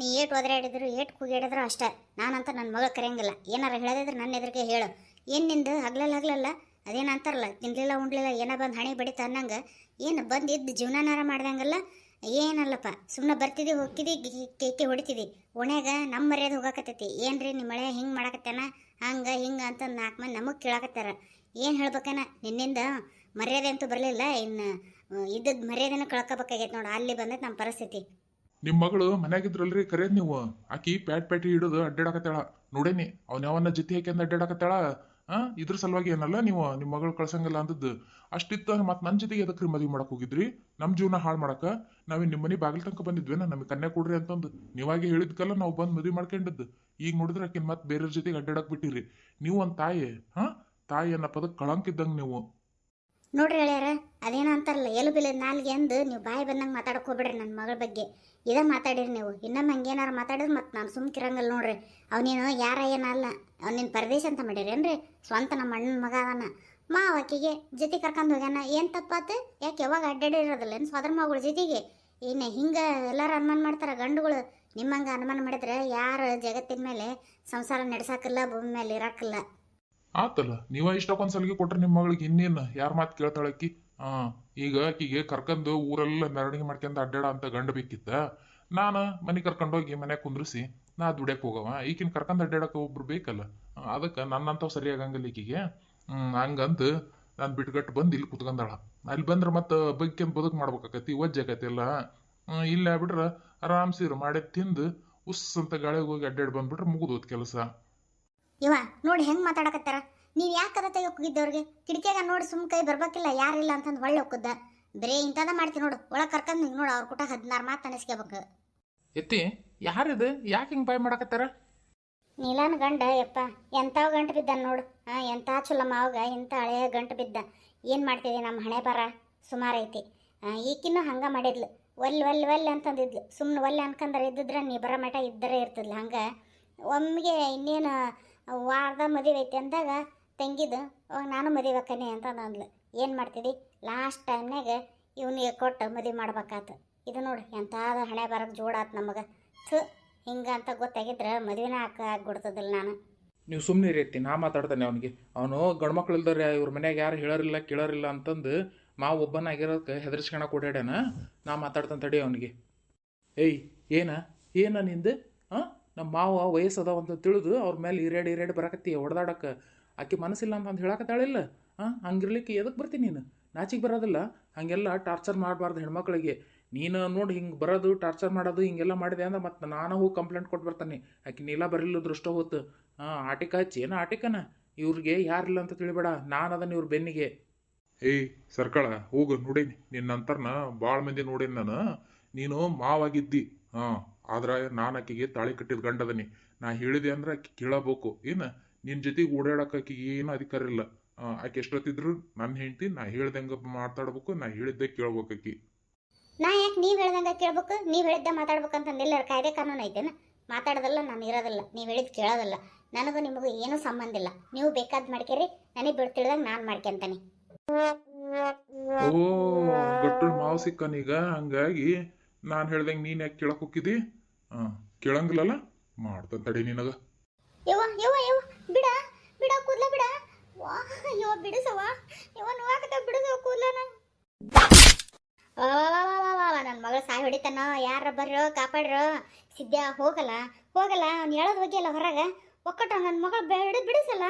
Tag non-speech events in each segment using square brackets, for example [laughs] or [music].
ನೀ eight ಒದರಾಡಿದ್ರು eight ಕೂಗಾಡಿದ್ರು ಅಷ್ಟೇ. ನಾನಂತ ನನ್ನ ಮಗಳು ಕರೆಯಂಗಿಲ್ಲ. ಏನಾರ ಹೇಳದಿದ್ರೆ ನನ್ನ ಎದುರಿಗೆ ಹೇಳು. ಏನು ನಿಂದು? ಹಗ್ಲಲ್ಲ ಹಗ್ಲಲ್ಲ? ಅದೇನು ಅಂತಾರಲ್ಲ? ತಿನ್ಲಿಲ್ಲ, ಉಣ್ಲಿಲ್ಲ, ಏನೋ ಬಂದು ಹಣೆ ಬಡಿತ ಅನ್ನಂಗೆ? ಏನು ಬಂದು ಇದ್ದು ಜೀವನಾನಾರ ಮಾಡ್ದಂಗಲ್ಲ? ಏನಲ್ಲಪ್ಪ ಸುಮ್ಮನೆ ಬರ್ತಿದ್ದಿ, ಹೋಗ್ತಿದ್ದಿ ಕೇಕೆ ಹೊಡಿತಿದ್ದಿ. ಒಣೆಗ ನಮ್ಮ ಮರ್ಯಾದೆ ಹೋಗಾಕತ್ತೈತಿ. ಏನ್ರಿ ನಿಮ್ಮ ಮಳೆ ಹಿಂಗೆ ಮಾಡಾಕತ್ತೇನ? ಹಂಗೆ, ಹಿಂಗೆ ಅಂತ ನಾಲ್ಕು ಮಂದಿ ನಮಗೆ ಕೇಳಾಕತ್ತಾರ. ಏನು ಹೇಳ್ಬೇಕನ? ನಿನ್ನಿಂದ ಮರ್ಯಾದೆ ಅಂತೂ ಬರಲಿಲ್ಲ. ಇನ್ನು, ಇದ್ದದ ಮರ್ಯಾದೆನೂ ಕಳ್ಕೊಬೇಕಾಗೈತೆ ನೋಡು. ಅಲ್ಲಿ ಬಂದೈತೆ ನಮ್ಮ ಪರಿಸ್ಥಿತಿ. ನಿಮ್ಮ ಮಗಳು ಮನ್ಯಾಗಿದ್ರಲ್ರಿ, ಕರೆಯದ್ ನೀವು. ಆಕಿ ಪ್ಯಾಟ್ ಪ್ಯಾಟಿ ಹಿಡಿದು ಅಡ್ಡಾಡಕತ್ತಾಳ. ನೋಡೇನಿ, ಅವ್ನ ಯಾವನ್ನ ಜೊತೆ ಹಾಕ್ಯಂದ ಅಡ್ಡಾಡಕತ್ತಾಳ? ಆ, ಇದ್ರ ಸಲುವಾಗಿ ಏನಲ್ಲ ನೀವು ನಿಮ್ಮ ಮಗಳು ಕಳ್ಸಂಗಿಲ್ಲ ಅಂದದ್ದು. ಅಷ್ಟಿತ್ತ ಮತ್ತೆ ನನ್ನ ಜೊತೆಗೆ ಎದಕ್ರಿ ಮದುವೆ ಮಾಡಕ್ ಹೋಗಿದ್ರಿ? ನಮ್ಮ ಜೀವನ ಹಾಳು ಮಾಡಕ? ನಾವೇನ್ ನಿಮ್ಮ ಮನೆ ಬಾಗಿಲ್ ತನಕ ಬಂದಿದ್ವೇನ ನಮಗೆ ಕನ್ಯಾ ಕೊಡ್ರಿ ಅಂತಂದು. ನೀವಾಗೆ ಹೇಳಿದ್ಕಲ್ಲ ನಾವು ಬಂದು ಮದುವೆ ಮಾಡ್ಕೊಂಡಿದ್ದು ಈಗ ನೋಡಿದ್ರೆ ಆಕಿನ ಮತ್ತೆ ಬೇರೆಯವ್ರ ಜೊತೆಗೆ ಅಡ್ಡಾಡಕ್ ಬಿಟ್ಟಿರಿ. ನೀವು ಒಂದು ತಾಯಿ, ಹಾ? ತಾಯಿ ಅನ್ನ ಪದಕ್ಕೆ ಕಳಂಕಿದ್ದಂಗೆ ನೀವು. ನೋಡ್ರಿ ಹೇಳ್ಯಾರ, ಅದೇನೋ ಅಂತಾರಲ್ಲ, ಎಲು ಬಿಲ್ಲದ ನಾಲ್ಗೆ ಅಂದು ನೀವು ಬಾಯಿ ಬಂದಂಗೆ ಮಾತಾಡಕ್ಕೆ ಹೋಗ್ಬೇಡ್ರಿ ನನ್ನ ಮಗಳ ಬಗ್ಗೆ. ಇದ ಮಾತಾಡಿರಿ ನೀವು. ಇನ್ನೊಮ್ಮೆ ಹಂಗೇನಾರು ಮಾತಾಡಿದ್ರೆ ಮತ್ತೆ ನಾನು ಸುಮ್ಕಿರಂಗಲ್ಲ ನೋಡ್ರಿ. ಅವನೇನು ಯಾರ ಏನಲ್ಲ ಅವನಿನ ಪರದೇಶ ಅಂತ ಮಾಡಿರೇನ್ರಿ ಸ್ವಂತ ನಮ್ಮ ಅಣ್ಣನ ಮಗ ಅವನ ಮಾವ ಆಕಿಗೆ ಜೊತೆ ಕರ್ಕೊಂಡು ಹೋಗ್ಯಾನ. ಏನು ತಪ್ಪಾತು? ಯಾಕೆ ಯಾವಾಗ ಅಡ್ಡಾಡಿರೋದಿಲ್ಲ ಏನು ಸೋದರ ಮಗಳ ಜೊತೆಗೆ? ಇನ್ನು ಹಿಂಗೆ ಎಲ್ಲರೂ ಅನುಮಾನ ಮಾಡ್ತಾರ ಗಂಡುಗಳು. ನಿಮ್ಮಂಗೆ ಅನುಮಾನ ಮಾಡಿದ್ರೆ ಯಾರು ಜಗತ್ತಿನ ಮೇಲೆ ಸಂಸಾರ ನಡೆಸಾಕಿಲ್ಲ, ಭೂಮಿ ಮೇಲೆ ಇರಾಕಿಲ್ಲ. ಆತಲ್ಲ. ನೀವ ಇಷ್ಟಕ್ಕೊಂದ್ ಸಲಿಗೆ ಕೊಟ್ರೆ ನಿಮ್ಮ ಮಗಳಿಗೆ ಇನ್ನೇನು? ಯಾರ ಮಾತು ಕೇಳ್ತಾಳಕ್ಕಿ ಹಾ ಈಗ ಆಕಿಗೆ ಕರ್ಕಂದು ಊರೆಲ್ಲ ಮೆರವಣಿಗೆ ಮಾಡ್ಕೊಂಡ್ ಅಡ್ಡಾಡ ಅಂತ ಗಂಡ ಬೇಕಿತ್ತ ನಾನು ಮನೆ ಕರ್ಕೊಂಡೋಗಿ ಮನ್ಯಾಗ ಕುಂದ್ರಿಸಿ, ನಾ ದುಡ್ಯಕ್ ಹೋಗವ. ಈಕಿನ ಕರ್ಕೊಂಡ್ ಅಡ್ಡಾಡಕ ಒಬ್ರು ಬೇಕಲ್ಲ. ಅದಕ್ಕೆ ನನ್ನಂತವ್ ಸರಿ ಆಗಂಗಿಲ್ಲ ಈಕಿಗೆ. ಹ್ಮ್ ಹಂಗಂತ ನಾನು ಬಿಟ್ಗಟ್ಟು ಬಂದು ಇಲ್ಲಿ ಕುತ್ಕೊಂಡಾಳ. ಅಲ್ಲಿ ಬಂದ್ರೆ ಮತ್ತೆ ಬಗ್ಗೆಂದು ಬದುಕು ಮಾಡ್ಬೇಕಾಕತಿ ಒಜ್ಜಾಕತಿ ಎಲ್ಲ. ಇಲ್ಲ ಬಿಟ್ರೆ ಆರಾಮ್ಸಿರು. ಮಾಡಿ ತಿಂದು ಉಸ್ ಅಂತ ಗಾಳಿಗೆ ಹೋಗಿ ಅಡ್ಡಾಡಿ ಬಂದ್ಬಿಟ್ರೆ ಮುಗಿದೋತ್ ಕೆಲಸ. ಇವ ನೋಡಿ ಹೆಂಗ್ ಮಾತಾಡಕತ್ತಾರ. ನೀವು ಯಾಕೆ ಕದ ತೆಗಿಯೋಕೆ ಹೋಗಿದ್ದವ್ರಿಗೆ? ಕಿಟಕಿಯಾಗ ನೋಡಿ ಸುಮ್ ಕೈ ಬರ್ಬೇಕಿಲ್ಲ ಯಾರಿಲ್ಲ ಅಂತಂದು ಒಳ್ಳೆ ಹೋಗುದ ಬರೇ ಇಂಥದ ಮಾಡ್ತೀನಿ ನೋಡು ಒಳಗೆ ಕರ್ಕೊಂಡು ನಿಂಗ್ ನೋಡು ಅವ್ರ ಕೂಟ ಹದಿನಾರು ಮಾತು ಅನಿಸ್ಕೋಬೇಕು. ಎತ್ತಿ ಯಾರಿದು ಯಾಕೆ ಹಿಂಗೆ ಬಾಯ್ ಮಾಡಕತ್ತಾರ? ನೀಲಾನ ಗಂಡ ಯಪ್ಪ ಎಂಥವ ಗಂಟು ಬಿದ್ದ ನೋಡು. ಹಾಂ ಎಂಥ ಚಲೋ ಮಾವಗ ಇಂಥ ಹಳೆಯ ಗಂಟು ಬಿದ್ದ. ಏನು ಮಾಡ್ತಿದ್ವಿ ನಮ್ಮ ಹಣೆ ಬರ? ಸುಮಾರು ಐತಿ. ಈಕಿನ್ನೂ ಹಂಗೆ ಮಾಡಿದ್ಲು. ಒಲ್ ಒಲ್ ಒಲ್ ಅಂತಂದಿದ್ಲು. ಸುಮ್ಮನೆ ಒಲ್ಲೆ ಅನ್ಕಂದ್ರೆ ಇದ್ದಿದ್ರೆ ನೀ ಬರೋ ಮಠ ಇದ್ದರೆ ಇರ್ತಿದ್ಲು ಹಂಗೆ. ಒಮ್ಮೆಗೆ ಇನ್ನೇನು ವಾರದ ಮದುವೆ ಐತಿ ಅಂದಾಗ ತಂಗಿದು, ಅವಾಗ ನಾನು ಮದುವೆ ಕನೆ ಅಂತ ಅಂದ್ಲು. ಏನು ಮಾಡ್ತಿದ್ದಿ ಲಾಸ್ಟ್ ಟೈಮ್ನಾಗ ಇವನಿಗೆ ಕೊಟ್ಟು ಮದುವೆ ಮಾಡ್ಬೇಕಾತು. ಇದು ನೋಡಿ ಎಂಥಾದ ಹಣೆ ಬರೋದು ಜೋಡಾತು ನಮಗೆ. ಥ, ಹಿಂಗೆ ಅಂತ ಗೊತ್ತಾಗಿದ್ರೆ ಮದುವೆನ ಹಾಕ ಆಗ್ಬಿಡ್ತದಿಲ್ಲ ನಾನು. ನೀವು ಸುಮ್ಮನೆ ಇರೈತಿ ನಾ ಮಾತಾಡ್ತಾನೆ ಅವನಿಗೆ. ಅವನು ಗಂಡು ಮಕ್ಳು ಇಲ್ದಾರೆ ಇವ್ರ ಮನ್ಯಾಗ ಯಾರು ಹೇಳೋರಿಲ್ಲ, ಕೇಳೋರಿಲ್ಲ ಅಂತಂದು ಮಾವು ಒಬ್ಬನಾಗಿರೋದಕ್ಕೆ ಹೆದರ್ಸ್ಕೊಳಕ್ಕೆ ಓಡಾಡ್ಯಾನ. ನಾ ಮಾತಾಡ್ತಾನೆ ತಡಿ ಅವನಿಗೆ. ಏಯ್, ಏನ? ಏನ ನಿಂದು? ನಮ್ಮ ಮಾವ ವಯಸ್ಸದ ಅಂತ ತಿಳಿದು ಅವ್ರ ಮೇಲೆ ಈರೇಡು ಈರೇಡು ಬರಕತ್ತಿ ಹೊಡೆದಾಡಕ್ಕೆ ಆಕೆ ಮನಸ್ಸಿಲ್ಲ ಅಂತ ಹೇಳಕತ್ತಾಳಿಲ್ಲ. ಹಾಂ ಹಂಗಿರ್ಲಿಕ್ಕೆ ಎದಕ್ಕೆ ಬರ್ತೀನಿ ನೀನು? ನಾಚಿಗೆ ಬರೋದಿಲ್ಲ. ಹಾಗೆಲ್ಲ ಟಾರ್ಚರ್ ಮಾಡಬಾರ್ದು ಹೆಣ್ಮಕ್ಳಿಗೆ. ನೀನು ನೋಡಿ ಹಿಂಗೆ ಬರೋದು, ಟಾರ್ಚರ್ ಮಾಡೋದು, ಹಿಂಗೆಲ್ಲ ಮಾಡಿದೆ ಅಂದ್ರೆ ಮತ್ತು ನಾನು ಹೋಗಿ ಕಂಪ್ಲೇಂಟ್ ಕೊಟ್ಟು ಬರ್ತಾನೆ. ಆಕೆ ನೀಲ ಬರಲಿಲ್ಲ ದೃಷ್ಟ ಹೋತು ಹಾಂ ಆಟಿಕ ಹಚ್ಚಿ, ಏನೋ ಆಟಿಕನ? ಇವ್ರಿಗೆ ಯಾರಿಲ್ಲ ಅಂತ ತಿಳಿಬೇಡ. ನಾನು ಅದನ್ನು ಇವ್ರ ಬೆನ್ನಿಗೆ. ಏಯ್ ಸರ್ಕಳ, ಹೋಗು, ನೋಡೀನಿ. ನಿನ್ನ ನಂತರನ ಭಾಳ ಮಂದಿ ನೋಡೀನಿ ನಾನು. ನೀನು ಮಾವಾಗಿದ್ದಿ. ಹಾ. ಆದ್ರ ನಾನು ಆಕಿಗೆ ತಾಳಿ ಕಟ್ಟಿದ ಗಂಡದನಿ. ನಾ ಹೇಳಿದೆ ಅಂದ್ರೆ ಆಕಿ ಕೇಳಬೇಕು. ಏನ ನಿನ್ ಜೊತೆಗೆ ಓಡಾಡಕ್ ಆಕಿಗೆ ಏನು ಅಧಿಕಾರ ಇಲ್ಲ. ಆಕೆ ಎಷ್ಟೊತ್ತಿದ್ರು ನನ್ನ ಹೆಂಡತಿ ನಾ ಹೇಳ್ದಂಗ ಮಾತಾಡ್ಬೇಕು ನಾ ಹೇಳಿದ್ದೆ ಕೇಳ್ಬೇಕು ಆಕಿ. ನಾ ಯಾಕೆ ನೀವು ಹೇಳ್ದಂಗ ಕೇಳ್ಬೇಕು? ನೀವು ಹೇಳಿದ್ದ ಮಾತಾಡ್ಬೇಕಂತಂದು ಎಲ್ಲರ ಕಾಯ್ದೆ ಕಾನೂನು ಐತೇನ? ಮಾತಾಡೋದಲ್ಲ ನಾನು ಇರೋದಿಲ್ಲ ನೀವು ಹೇಳಿದ್ ಕೇಳೋದಲ್ಲ. ನನಗೂ ನಿಮಗೂ ಏನೂ ಸಂಬಂಧ ಇಲ್ಲ. ನೀವು ಬೇಕಾದ್ ಮಾಡ್ಕೇರಿ ನನಗೆ ಬಿಡ್ ತಿಳಿದಾಗ ನಾನು ಮಾಡ್ಕೊಂತಾನೆ ಓ ಗಟ್ಟುಳ್ ಮಾವು ಸಿಕ್ಕನೀಗ ಹಂಗಾಗಿ ನಾನು ಹೇಳ್ದಂಗ ನೀನ್ ಯಾಕೆ ಕೇಳಕ್ ಹೋಗಿದ್ದಿ? ಕೇಳಂಗಿಲ್ಲಲ್ಲ? ಮಾಡ್ತ ತಡಿ ನಿನಗ. ಯವ್ವ ಯವ್ವ ಯವ್ವ, ಬಿಡ ಬಿಡ, ಕೂದ್ಲ ಬಿಡ. ವಾ, ಯವ್ವ ಬಿಡಿಸವ ಯವ್ವ, ನೋವಾಗತ್ತ ಬಿಡಿಸವ ಕೂದ್ಲನ ನನ್ನ ಮಗಳು ಸಾಯಿ ಹೊಡಿತಾನ. ಯಾರ ಬರ್ರೋ, ಕಾಪಾಡ್ರೋ. ಸಿದ್ಧ ಹೋಗಲ್ಲ ಹೋಗಲ್ಲ, ಅವ್ನು ಹೇಳೋದು ಹೋಗಿಲ್ಲ ಹೊರಗೆ. ಒಕ್ಕಟ ನನ್ನ ಮಗಳು ಬಿಡ ಬಿಡಿಸಲ್ಲ.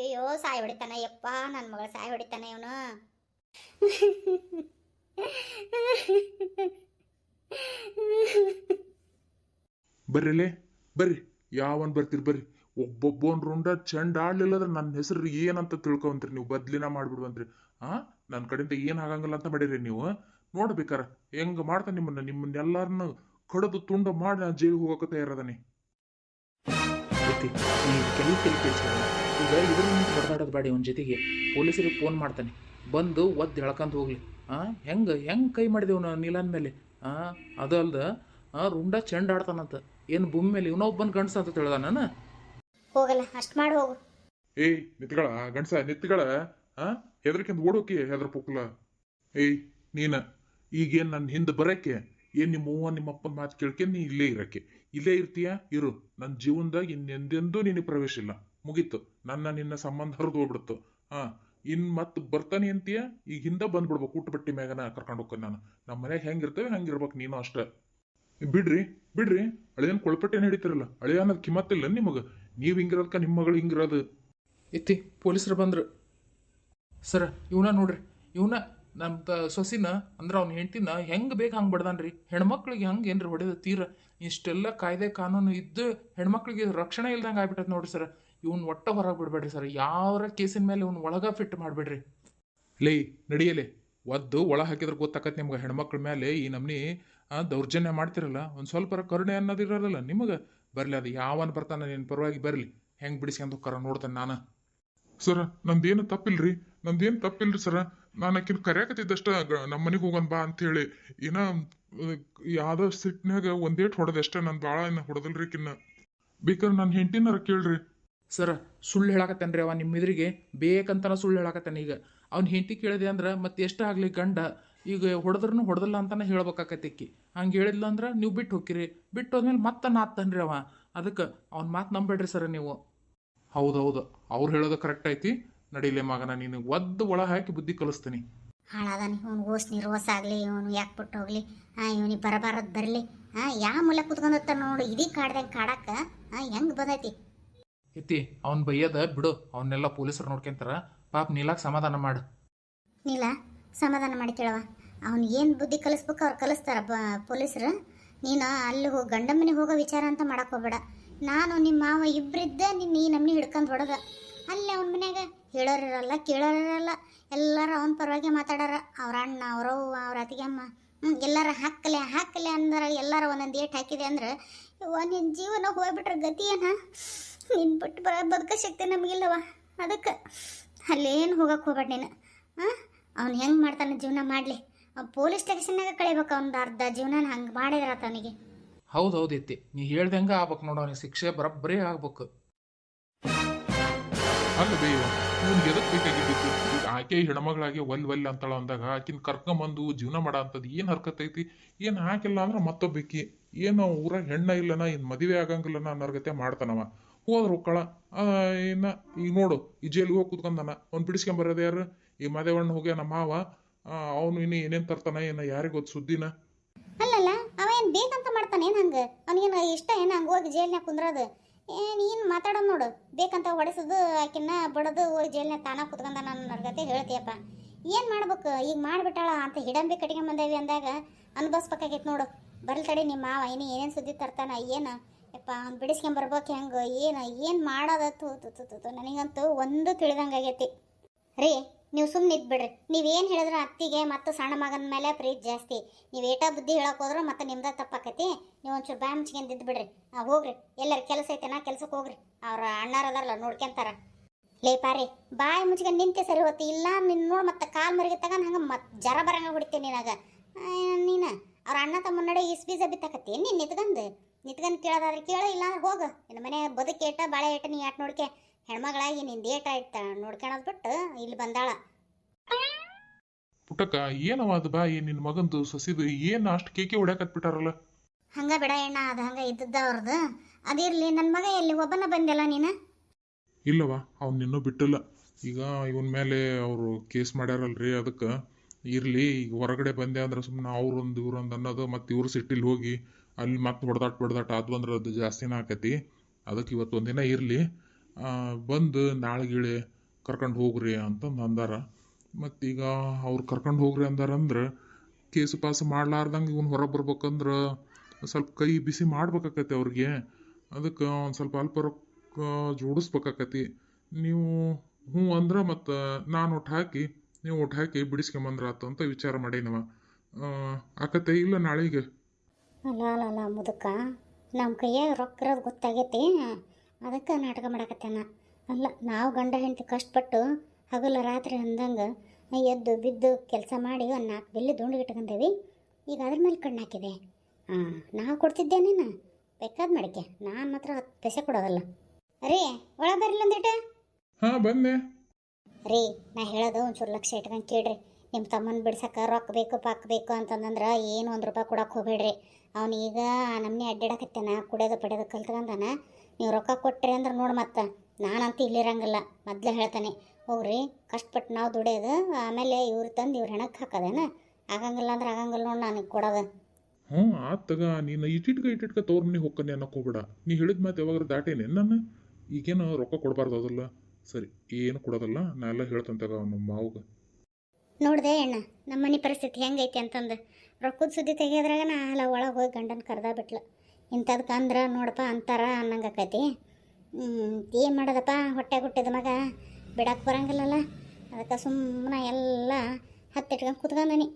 ಅಯ್ಯೋ ಸಾಯಿ ಹೊಡಿತಾನ, ಯಪ್ಪ ನನ್ನ ಮಗಳು ಸಾಯಿ ಹೊಡಿತಾನ ಇವನು. [laughs] ಬರ್ರಿಲೇ? ಬರ್ರಿ, ಯಾವನ್ ಬರ್ತೀರಿ ಬರ್ರಿ. ಒಬ್ಬೊಬ್ಬನ್ ರುಂಡ ಚಂಡ ಅಂದ್ರೆ ನನ್ನ ಹೆಸರು ಏನಂತ ತಿಳ್ಕೊಂತ್ರಿ ನೀವು? ಬದ್ಲಿನ ಮಾಡ್ಬಿಡ್ವಂತ್ರಿ. ಆ? ನನ್ನ ಕಡೆಯಿಂದ ಏನು ಆಗಂಗಿಲ್ಲ ಅಂತ ಮಾಡಿರಿ ನೀವು? ನೋಡ್ಬೇಕಾರ ಹೆಂಗ ಮಾಡ್ತಾನೆ ನಿಮ್ಮನ್ನ? ನಿಮ್ಮನ್ನೆಲ್ಲಾರನ್ನ ಕಡದು ತುಂಡ ಮಾಡಿ ನಾನು ಜೈಲಿಗೆ ಹೋಗಕ್ಕೆ ತಯಾರದಾನೆ. ಈ ನೀ ಕೆಲ ತಲೆ ಕೆಡ್ಸ್ಕೊಳ ಈಗ ಹೊಡೆದಾಡೋದು ಬೇಡಿ ಇವನ ಜೊತೆಗೆ ಪೊಲೀಸರಿಗೆ ಫೋನ್ ಮಾಡ್ತಾನೆ. ಬಂದು ಒದ್ದು ಹೇಳ್ಕಂತ ಹೋಗ್ಲಿ. ಆ? ಹೆಂಗೆ, ಹೆಂಗ್ ಕೈ ಮಾಡಿದೆವು ನೀಲನ್ ಮೇಲೆ? ಆ? ಅದು ಅಲ್ದ ಹಾಂ ರುಂಡ ಚೆಂಡ ಆಡ್ತಾನಂತ. ಏನು ಭೂಮಿ ಮೇಲೆ ಇವನೊಬ್ಬನ ಗಂಡಸ ಅಂತ ತಿಳಿದ ನಾನು? ಹೋಗಲ್ಲ ಅಷ್ಟು ಮಾಡಿ ಹೋಗು. ಏಯ್ ನಿತ್ಗಳ ಗಂಡಸ ನಿತ್ಗಳ ಆ? ಹೆದರ್ಕಿಂದ ಓಡೋಕಿ ಹೆದ್ರ ಪುಕ್ಲ ಏಯ್ ನೀನ ಈಗೇನ್ ನನ್ನ ಹಿಂದೆ ಬರಕ್ಕೆ? ಏನ್ ನಿಮ್ಮ ಅವ್ವ ನಿಮ್ಮ ಅಪ್ಪನ ಮಾತು ಕೇಳ್ಕೊಂಡು ನೀ ಇಲ್ಲೇ ಇರಕ್ಕೆ. ಇಲ್ಲೇ ಇರ್ತೀಯ? ಇರು. ನನ್ನ ಜೀವನದಾಗ ಇನ್ನೆಂದೆಂದೂ ನಿನಗೆ ಪ್ರವೇಶ ಇಲ್ಲ. ಮುಗೀತು. ನನ್ನ ನಿನ್ನ ಸಂಬಂಧ ಹರಿದು ಹೋಗ್ಬಿಡ್ತು. ಹಾ ಇನ್ ಮತ್ ಬರ್ತಾನೆ ಅಂತೀಯ? ಈಗ ಹಿಂದೆ ಬಂದ್ಬಿಡ್ಬೇಕು. ಊಟ ಬಟ್ಟಿ ಮ್ಯಾಗನ ಕರ್ಕೊಂಡು ಹೋಗ್ತೇನೆ ನಾನು. ನಮ್ಮ ಮನೆಗೆ ಹೆಂಗಿರ್ತೇವೆ ಹಂಗಿರ್ಬೇಕು ನೀನು ಅಷ್ಟೇ. ಬಿಡ್ರಿ ಬಿಡ್ರಿ. ಅಳಿಯನ್ ಕೊಳ್ಪಟ್ಟೆನ ಹಿಡಿತಿರಲ್ಲ? ಅಳಿಯ ಅನ್ನೋದು ಕಿಮ್ಮತ್ತಿಲ್ಲ ನಿಮಗ. ನೀವು ಹಿಂಗಿರೋದ್ಕ ನಿಮ್ಮ ಮಗಳು ಹಿಂಗಿರೋದು. ಇತ್ತಿ ಪೊಲೀಸರು ಬಂದ್ರು. ಸರ ಇವನ ನೋಡ್ರಿ. ಇವನ ನಮ್ಮ ಸೊಸಿನ ಅಂದ್ರೆ ಅವ್ನ ಹೆಂಡತಿನ ಹೆಂಗೆ ಬೇಕು ಹಂಗೆ ಬಡ್ದಾನ್ರಿ? ಹೆಣ್ಮಕ್ಳಿಗೆ ಹಂಗೆ ಏನ್ರಿ ಹೊಡೆದ ತೀರ? ಇಷ್ಟೆಲ್ಲ ಕಾಯ್ದೆ ಕಾನೂನು ಇದ್ದು ಹೆಣ್ಮಕ್ಳಿಗೆ ರಕ್ಷಣೆ ಇಲ್ದಂಗೆ ಆಗ್ಬಿಟ್ಟದ ನೋಡ್ರಿ ಸರ್. ಇವ್ನ ಒಟ್ಟ ಹೊರಗೆ ಬಿಡ್ಬೇಡ್ರಿ ಸರ್. ಯಾವ್ರ ಕೇಸಿನ ಮೇಲೆ ಇವ್ನ ಒಳಗ ಫಿಟ್ ಮಾಡಬೇಡ್ರಿ. ಲೇ ನಡಿಯಲೇ. ಒದ್ದು ಒಳ ಹಾಕಿದ್ರೆ ಗೊತ್ತಾಕತ್ ನಿಮ್ಗೆ ಹೆಣ್ಮಕ್ಳ ಮೇಲೆ ಈ ನಮ್ನಿ ದೌರ್ಜನ್ಯ ಮಾಡ್ತಿರಲ್ಲ, ಒಂದು ಸ್ವಲ್ಪ ಕರುಣೆ ಅನ್ನೋದು ಇರಲ್ಲ ನಿಮಗೆ ಬರಲಿ, ಅದು ಯಾವನ್ ಬರ್ತಾನೆ ನಿನ್ನ ಪರವಾಗಿ ಬರಲಿ. ಹೆಂಗೆ ಬಿಡಿಸ್ಕೊಂಡು ಕರ ನೋಡ್ತೇನೆ ನಾನು. ಸರ, ನಂದೇನು ತಪ್ಪಿಲ್ರಿ? ನಂದೇನು ತಪ್ಪಿಲ್ರಿ ಸರ? ನಾನು ಆಕಿನ ಕರೆಯಾಕತ್ತಿದ್ದಷ್ಟ ನಮ್ಮ ಮನೆಗೆ ಹೋಗೋಣ ಬಾ ಅಂತೇಳಿ ಏನ ಯಾವ್ದೋ ಸಿಟ್ನಾಗ ಒಂದೇಟ್ ಹೊಡೆದಷ್ಟೇ, ನಾನು ಭಾಳ ಇನ್ನ ಹೊಡೆದಲ್ರಿ ಕಿನ್ನ ಬೇಕಾದ್ರೆ ನನ್ನ ಹೆಂಡತಿನಾರ ಕೇಳ್ರಿ. ಸರ, ಸುಳ್ಳು ಹೇಳಕತ್ತಾನ್ರಿ ಅವ ನಿಮ್ಮ ಎದುರಿಗೆ ಬೇಕಂತನ ಸುಳ್ಳು ಹೇಳಕತ್ತಾನ ಈಗ. ಅವ್ನ ಹೆಂಡತಿ ಕೇಳಿದೆ ಅಂದ್ರೆ ಮತ್ತೆ ಎಷ್ಟು ಆಗಲಿ ಗಂಡ ಈಗ ಹೊಡೆದ್ರೂ ಹೊಡೆದಿಲ್ಲ ಅಂತಾನೆ ಹೇಳ್ಬೇಕಾಕತ್ತಿಕ್ಕಿ ಹಂಗೆ ಹೇಳಿದ್ಲ ಅಂದ್ರೆ ನೀವು ಬಿಟ್ಟು ಹೋಗಿರಿ ಬಿಟ್ಟು ಹೋದ್ಮೇಲೆ ಮತ್ತೆ ನಾತ್ತನ್ರಿ ಅವ. ಅದಕ್ಕೆ ಅವ್ನ ಮಾತು ನಂಬೇಡ್ರಿ ಸರ್ ನೀವು. ಹೌದೌದು. ಅವ್ರು ಹೇಳೋದು ಕರೆಕ್ಟ್ ಐತಿ. ನಡೀಲಿ ಮಗನ ನೀನು ಒದ್ದು ಒಳ ಹಾಕಿ ಬುದ್ಧಿ ಕಲಿಸ್ತೀನಿ. ಹಾಳಾದಾನೆ ಇವನು. ಓಸ್ ನಿರ್ವಸ ಆಗಲಿ ಇವನು ಯಾಕೆ ಬಿಟ್ಟು ಹೋಗ್ಲಿ? ಹಾಂ ಇವನಿಗೆ ಬರಬಾರದು ಬರಲಿ. ಹಾಂ ಯಾವ ಮೂಲೆ ಕುತ್ಕೊಂಡಿರ್ತಾರ ನೋಡು. ಇದೀ ಕಾಡ್ದಂಗೆ ಕಾಡಕ್ಕೆ ಹಾಂ ಹೆಂಗೆ ಬಂದೈತಿ? ಎತ್ತಿ ಅವ್ನು ಬೈಯದ ಬಿಡು. ಅವನ್ನೆಲ್ಲ ಪೊಲೀಸರು ನೋಡ್ಕೊಂತಾರ. ಪಾಪ ನೀಲಾಕ್ ಸಮಾಧಾನ ಮಾಡು. ನೀಲ ಸಮಾಧಾನ ಮಾಡಿ ಕೇಳವ ಅವ್ನು ಏನು ಬುದ್ಧಿ ಕಲಿಸ್ಬೇಕು ಅವ್ರು ಕಲಿಸ್ತಾರ ಬ ಪೊಲೀಸರು. ನೀನು ಅಲ್ಲಿ ಹೋಗಿ ಗಂಡ ಮನೆಗೆ ಹೋಗೋ ವಿಚಾರ ಅಂತ ಮಾಡಕ್ಕೆ ಹೋಗ್ಬೇಡ. ನಾನು ನಿಮ್ಮ ಮಾವ ಇಬ್ಬರಿದ್ದ ನಿನ್ನ ಈ ನಮ್ಮನೆ ಹಿಡ್ಕೊಂಡು ಹೊಡೆದ. ಅಲ್ಲಿ ಅವನ ಮನ್ಯಾಗ ಹೇಳೋರಿರಲ್ಲ, ಕೇಳೋರಿರಲ್ಲ. ಎಲ್ಲರೂ ಅವ್ನ ಪರವಾಗಿ ಮಾತಾಡಾರ. ಅವ್ರ ಅಣ್ಣ ಅವ್ರವ್ವ ಅವ್ರ ಅತ್ತಿಗೆಮ್ಮ ಹ್ಞೂ ಎಲ್ಲರ ಹಾಕಲೆ ಹಾಕಲೆ ಅಂದ್ರೆ, ಎಲ್ಲರ ಒಂದೊಂದು ಏಟ್ ಹಾಕಿದೆ ಅಂದ್ರೆ ಒಂದಿನ ನಿನ್ನ ಜೀವನ ಹೋಗ್ಬಿಟ್ರೆ ಗತಿ ಏನ? ನಿನ್ನ ಬಿಟ್ಟು ಬರ ಬದುಕೋ ಶಕ್ತಿ ನಮಗಿಲ್ಲವ ಅದಕ್ಕೆ ಅಲ್ಲೇನು ಹೋಗಕ್ಕೆ ಹೋಗ್ಬೇಡ ನೀನು. ಹಾಂ ಅವ್ನು ಹೆಂಗೆ ಮಾಡ್ತಾನೆ ಜೀವನ ಮಾಡಲಿ? ಪೊಲೀಸ್ ಸ್ಟೇಷನ್ನಾಗ ಕಳಿಬೇಕು ಅವ್ನ ಅರ್ಧ ಜೀವನ ಹಂಗೆ ಮಾಡಿದ್ರ ಅವನಿಗೆ ಹೌದು ಹೌದು ಇತ್ತಿ. ನೀ ಹೇಳ್ದಂಗೆ ಆಗ್ಬೇಕು ನೋಡು ಅವನಿಗೆ ಶಿಕ್ಷೆ ಬರಬ್ಬರಿ ಆಗ್ಬೇಕು. ಅಲ್ಲ ಬೇವ ಇವ್ನಿಗೆ ಎದಕ್ ಬೇಕಾಗಿದ್ದಿತ್ತು? ಈಗ ಆಕೆ ಹೆಣ್ಮಗಳಾಗಿ ಒಲ್ ಒಲ್ ಅಂತಾಳ ಅಂದಾಗ ಆಕಿನ ಕರ್ಕೊಂಬಂದು ಜೀವನ ಮಾಡೋ ಅಂತದ್ ಏನು ಹರ್ಕತ್ ಐತಿ? ಏನು ಹಾಕಿಲ್ಲ ಅಂದ್ರೆ ಮತ್ತೊಬ್ಬಕಿ ಏನು ಊರಾಗ ಹೆಣ್ಣ ಇಲ್ಲನ ಇನ್ ಮದುವೆ ಆಗಂಗಿಲ್ಲನ ಅನ್ನೋರ್ಗತೆ ಮಾಡ್ತಾನವ. ಹೋದ್ರ ಉಕ್ಕಳ ಇನ್ನ ಈಗ ನೋಡು ಈ ಜೈಲಿಗೆ ಹೋಗಿ ಕುತ್ಕೊಂಡಾನ. ಅವ್ನು ಬಿಡಿಸ್ಕೊಂಬರೋದು ಯಾರು? ಈ ಮದೇವಣ್ಣ ಹೋಗ್ಯ ನಮ್ಮ ಮಾವ? ಅವನು ಇನ್ನು ಏನೇನ್ ತರ್ತಾನ, ಏನ ಯಾರಿಗೆ ಗೊತ್ತು ಸುದ್ದಿನ? ಅಲ್ಲಲ್ಲ, ಅವ ಏನ್ ಬೇಕಂತ ಮಾಡ್ತಾನೆ ಏನು ಹಂಗೆ? ಅವನಿಗೇನು ಇಷ್ಟ ಏನ ಹಂಗ ಹೋಗಿ ಜೈಲ್ನ್ಯಾಗ ಕುಂದ್ರದು? ಏನ್ ಏನ್ ಮಾತಾಡೋದು ನೋಡು. ಬೇಕಂತ ಹೊಡೆಸೋದು, ಆಕಿನ್ನ ಬಡದು ಹೋಗಿ ಜೈಲ್ನ್ಯಾಗ ತಾನ ಕುತ್ಕೊಂಡ ನನ್ನ ನರ್ಗತೆ ಹೇಳ್ತೀಯಪ್ಪ. ಏನು ಮಾಡ್ಬೇಕು? ಈಗ ಮಾಡ್ಬಿಟ್ಟಾಳ ಅಂತ ಹಿಡಂಬಿ ಕಟ್ಟಿಗೆ ಬಂದೇವಿ ಅಂದಾಗ ಅನ್ಭವಿಸ್ಬೇಕಾಗೈತೆ ನೋಡು. ಬರ್ಲ್ ತಡಿ ನಿಮ್ಮ ಮಾವ, ಇನ್ನು ಏನೇನು ಸುದ್ದಿ ತರ್ತಾನ, ಏನು? ಯಪ್ಪ, ಅವ್ನು ಬಿಡಿಸ್ಕೊಂಬರ್ಬೇಕು ಹೆಂಗೆ? ಏನು? ಏನು ಮಾಡೋದ? ತು ನನಗಂತೂ ಒಂದು ತಿಳಿದಂಗಾಗೈತಿ. ರೀ ನೀವು ಸುಮ್ಮನೆ ಇದ್ಬಿಡ್ರಿ. ನೀವೇನು ಹೇಳಿದ್ರೆ ಅತ್ತಿಗೆ ಮತ್ತು ಸಣ್ಣ ಮಗನ ಮೇಲೆ ಪ್ರೀತಿ ಜಾಸ್ತಿ. ನೀವು ಏಟ ಬುದ್ಧಿ ಹೇಳಕ್ಕೆ ಹೋದ್ರೆ ಮತ್ತೆ ನಿಮ್ದೇ ತಪ್ಪಾಕತಿ. ನೀವು ಒಂಚೂರು ಬ್ಯಾ ಮುಚ್ಕೊಂಡು ಇದ್ಬಿಡ್ರಿ. ಆ, ಹೋಗ್ರಿ. ಎಲ್ಲರ ಕೆಲಸ ಐತೆ ನಾ ಕೆಲ್ಸಕ್ಕೆ ಹೋಗ್ರಿ. ಅವ್ರ ಅಣ್ಣಾರದಾರಲ್ಲ ನೋಡ್ಕೊಂತಾರ. ಲೇ ಪಾರಿ, ಬಾಯಿ ಮುಚ್ಕೊಂಡು ನಿಂತೆ ಸರಿ ಹೋತಿ. ಇಲ್ಲ ನಿನ್ನ ನೋಡಿ ಮತ್ತೆ ಕಾಲು ಮರಿಗೆ ತಗೊಂಡು ಹಂಗೆ ಮತ್ತೆ ಜರ ಬರಂಗ ಹೊಡಿತೀನಿ ನಿನಗ. ನೀನು. ಅವ್ರ ಅಣ್ಣ ತಮ್ಮ ನಡೆ ಇಸ್ ಬೀಜ ಬಿತ್ತಕತ್ತಿ. ನೀನು ನಿತ್ಕಂದು ನಿತ್ಕಂದು ಕೇಳೋದಾದ್ರೆ ಕೇಳು, ಇಲ್ಲಾಂದ್ರೆ ಹೋಗು. ನಿನ್ನ ಮನೆ ಬದುಕೇಟ ಬಾಳೆ ಏಟ, ನೀ ಯಾಟ್ ನೋಡ್ಕೆ? ಹೆಣ್ಮಗಳಾಗಿ ನಿನ್ ಡೇಟ್ ಆಯ್ತ ನೋಡ್ಕೊಳೋದ್ ಬಿಟ್ಟು ಇಲ್ಲಿ ಬಂದಾಳ. ಪುಟ್ಟಕ್ಕ ಏನವ ಅದು ಬಾ ಏನ್ ನಿನ್ನ ಮಗಂದು ಸಸಿದು ಏನ್ ಅಷ್ಟು ಕೇಕೆ ಹೊಡ್ಯಾಕತ್ಬಿಟ್ಟಾರಲ್ಲ? ಹಂಗ ಬಿಡ ಎಣ್ಣ ಅದು ಹಂಗ ಇದ್ದದ್ದ ಅವ್ರದ್ದು ಅದಿರ್ಲಿ ನನ್ನ ಮಗ ಎಲ್ಲಿ? ಒಬ್ಬನ ಬಂದಿಲ್ಲ ನೀನು? ಇಲ್ಲವ ಅವ್ನು ನಿನ್ನೂ ಬಿಟ್ಟಿಲ್ಲ. ಈಗ ಇವನ್ ಮೇಲೆ ಅವರು ಕೇಸ್ ಮಾಡ್ಯಾರಲ್ರಿ ಅದಕ್ಕೆ ಇರ್ಲಿ ಈಗ ಹೊರಗಡೆ ಬಂದೆ ಅಂದ್ರೆ ಸುಮ್ಮನೆ ಅವ್ರೊಂದು ಇವ್ರೊಂದು ಅನ್ನೋದು ಮತ್ತೆ ಇವ್ರ ಸಿಟ್ಟಿಲಿ ಹೋಗಿ ಅಲ್ಲಿ ಮತ್ತೆ ಹೊಡೆದಾಟ ಹೊಡೆದಾಟ ಅದು ಅಂದ್ರೆ ಅದು ಜಾಸ್ತಿನ ಆಕತಿ. ಅದಕ್ಕೆ ಇವತ್ತು ಒಂದಿನ ಇರಲಿ. ಬಂದು ನಾಳೆ ಗೀಳೆ ಕರ್ಕೊಂಡು ಹೋಗ್ರಿ ಅಂತಂದು ಅಂದಾರ. ಮತ್ತೀಗ ಅವ್ರು ಕರ್ಕೊಂಡು ಹೋಗ್ರಿ ಅಂದಾರಂದ್ರೆ ಕೇಸು ಪಾಸು ಮಾಡ್ಲಾರ್ದಂಗೆ ಇವ್ನು ಹೊರಗೆ ಬರ್ಬೇಕಂದ್ರೆ ಸ್ವಲ್ಪ ಕೈ ಬಿಸಿ ಮಾಡ್ಬೇಕಾಕತಿ ಅವ್ರಿಗೆ. ಅದಕ್ಕೆ ಒಂದು ಸ್ವಲ್ಪ ಅಲ್ಪ ರೊಕ್ಕ ಜೋಡಿಸ್ಬೇಕಾಕತಿ. ನೀವು ಹ್ಞೂ ಅಂದ್ರೆ ಮತ್ತು ನಾನು ಒಟ್ಟು ಹಾಕಿ, ನೀವು ಒಟ್ಟು ಹಾಕಿ ಬಿಡಿಸ್ಕೊಂಬಂದ್ರಾತು ಅಂತ ವಿಚಾರ ಮಾಡೀನವ ಆಕತೆ ಇಲ್ಲ ನಾಳೆಗೆ? ಅಲ್ಲ ಅಲ್ಲ ಮುದುಕ ನಮ್ಮ ಕೈಯಾಗ ರೊಕ್ಕ ಇರೋದು ಗೊತ್ತಾಗೈತಿ. ಅದಕ್ಕೆ ನಾಟಕ ಮಾಡಕತ್ತೇನ? ಅಲ್ಲ ನಾವು ಗಂಡ ಹೆಂಡತಿ ಕಷ್ಟಪಟ್ಟು ಹಗಲು ರಾತ್ರಿ ಅಂದಂಗೆ ಎದ್ದು ಬಿದ್ದು ಕೆಲಸ ಮಾಡಿ ಒಂದು ನಾಲ್ಕು ಬಿಲ್ಲಿ ದುಂಡು ಇಟ್ಕೊಂಡೇವಿ. ಈಗ ಅದ್ರ ಮೇಲೆ ಕಣ್ಣು ಹಾಕಿದೆ. ಹಾಂ ನಾವು ಕೊಡ್ತಿದ್ದೆ ನೀನು ಬೇಕಾದ ಮಡಿಕೆ. ನಾನು ಮಾತ್ರ ಹತ್ತು ಪೈಸೆ ಕೊಡೋದಲ್ಲ. ರೀ ಒಳ ಬರಲಿಲ್ಲ ಅಂದಿಟ ಹಾಂ ಬಂದೆ ರೀ ನಾ ಹೇಳೋದು ಒಂಚೂರು ಲಕ್ಷ ಇಟ್ಕೊಂಡು ಕೇಳ್ರಿ. ನಿಮ್ಮ ತಮ್ಮನ ಬಿಡ್ಸಕ್ಕೆ ರೊಕ್ಕ ಬೇಕು ಪಾಕ್ ಬೇಕು ಅಂತಂದ್ರೆ ಏನು ಒಂದು ರೂಪಾಯಿ ಕೊಡಕ್ಕೆ ಹೋಗ್ಬೇಡ್ರಿ. ಅವನೀಗ ನಮ್ಮನೆ ಅಡ್ಡಾಡಕತ್ತೇನ ಕುಡಿಯೋದು ಪಡೆಯೋದು ಕಲ್ತ್ಕೊಂಡಾನ. ನೀವು ರೊಕ್ಕ ಕೊಟ್ರಿ ಅಂದ್ರೆ ನೋಡಿ ಮತ್ತೆ. ನಾನಂತೂ ಇಲ್ಲಿರಂಗಿಲ್ಲ. ಮೊದಲೇ ಹೇಳ್ತಾನೆ ಹೋಗ್ರಿ ಕಷ್ಟಪಟ್ಟು ನಾವು ದುಡಿಯೋದು ಆಮೇಲೆ ಇವ್ರು ತಂದು ಇವ್ರು ಹೆಣಕ್ಕೆ ಹಾಕೋದೇನ? ಆಗಂಗಿಲ್ಲ ಅಂದ್ರೆ ಆಗಂಗಿಲ್ಲ ನೋಡಿ ನನಗೆ ಕೊಡೋದು. ಹ್ಞೂ ಆತಗ ನೀನು ಇಟ್ಟಿಟ್ಕ ಇಟ್ಟಿಟ್ಕ ತವ್ರ ಮನೆಗೆ ಹೋಗ್ತಾನೆ ಅನ್ನೋಕೆ ಹೋಗ್ಬೇಡ. ನೀ ಹೇಳಿದ ಮಾತು ಯಾವಾಗ ದಾಟೇನೆ. ನಾನು ಈಗೇನು ರೊಕ್ಕ ಕೊಡಬಾರ್ದು ಅದಲ್ಲ. ಸರಿ ಏನು ಕೊಡೋದಲ್ಲ ನಾ ಎಲ್ಲ ಹೇಳ್ತಾನೆ ತಗ ನಮ್ಮ ಮಾವುಗ. ನೋಡಿದೆ ಅಣ್ಣ ನಮ್ಮ ಮನೆ ಪರಿಸ್ಥಿತಿ ಹೆಂಗೈತಿ ಅಂತಂದು. ರೊಕ್ಕದ ಸುದ್ದಿ ತೆಗಿಯೋದ್ರಾಗ ನಾ ಅಲ್ಲ ಒಳಗೆ ಹೋಗಿ ಗಂಡನ ಕರ್ದ ಬಿಟ್ಲು. ಇಂಥದ್ಕೆ ಅಂದ್ರೆ ನೋಡಪ್ಪ ಅಂತಾರ ಅನ್ನಂಗೆ ಆಕೈತಿ ಏನು ಮಾಡೋದಪ್ಪ? ಹೊಟ್ಟೆ ಹುಟ್ಟಿದ ಮಗ ಬಿಡಕ್ಕೆ ಬರಂಗಿಲ್ಲಲ್ಲ. ಅದಕ್ಕೆ ಸುಮ್ಮನೆ ಎಲ್ಲ ಹತ್ತಿಟ್ಕೊಂಡು ಕುತ್ಕೊಂಡನಿ.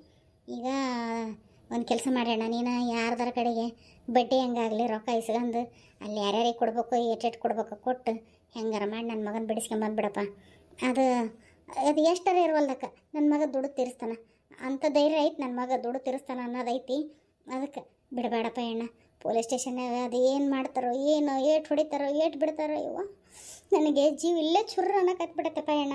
ಈಗ ಒಂದು ಕೆಲಸ ಮಾಡ್ಯಣ್ಣ ನೀನು, ಯಾರ್ದಾರ ಕಡೆಗೆ ಬಡ್ಡಿ ಹೆಂಗಾಗಲಿ ರೊಕ್ಕ ಇಸ್ಕೊಂಡು ಅಲ್ಲಿ ಯಾರ್ಯಾರಿಗೆ ಕೊಡ್ಬೇಕು ಎಷ್ಟೆಷ್ಟು ಕೊಡ್ಬೇಕು ಕೊಟ್ಟು ಹೆಂಗಾರ ಮಾಡಿ ನನ್ನ ಮಗನ ಬಿಡಿಸ್ಕೊಂಬಂದ್ಬಿಡಪ್ಪ ಅದು ಅದು ಎಷ್ಟರ ಇರುವಲ್ದಕ್ಕ? ನನ್ನ ಮಗ ದುಡ್ಡು ತೀರಿಸ್ತಾನ. ಅಂಥ ಧೈರ್ಯ ಐತಿ ನನ್ನ ಮಗ ದುಡ್ಡು ತೀರಿಸ್ತಾನೆ ಅನ್ನೋದೈತಿ ಅದಕ್ಕೆ ಬಿಡಬೇಡಪ್ಪ ಅಣ್ಣ. ಪೊಲೀಸ್ ಸ್ಟೇಷನ್ನಾಗ ಅದು ಏನು ಮಾಡ್ತಾರೋ, ಏನು ಏಟ್ ಹೊಡಿತಾರೋ, ಏಟ್ ಬಿಡ್ತಾರೋ ಇವ. ನನಗೆ ಜೀವ ಇಲ್ಲೇ ಚುರ್ರ ಅನ್ನಕತ್ಬಿಡತ್ತಪ್ಪ ಅಣ್ಣ.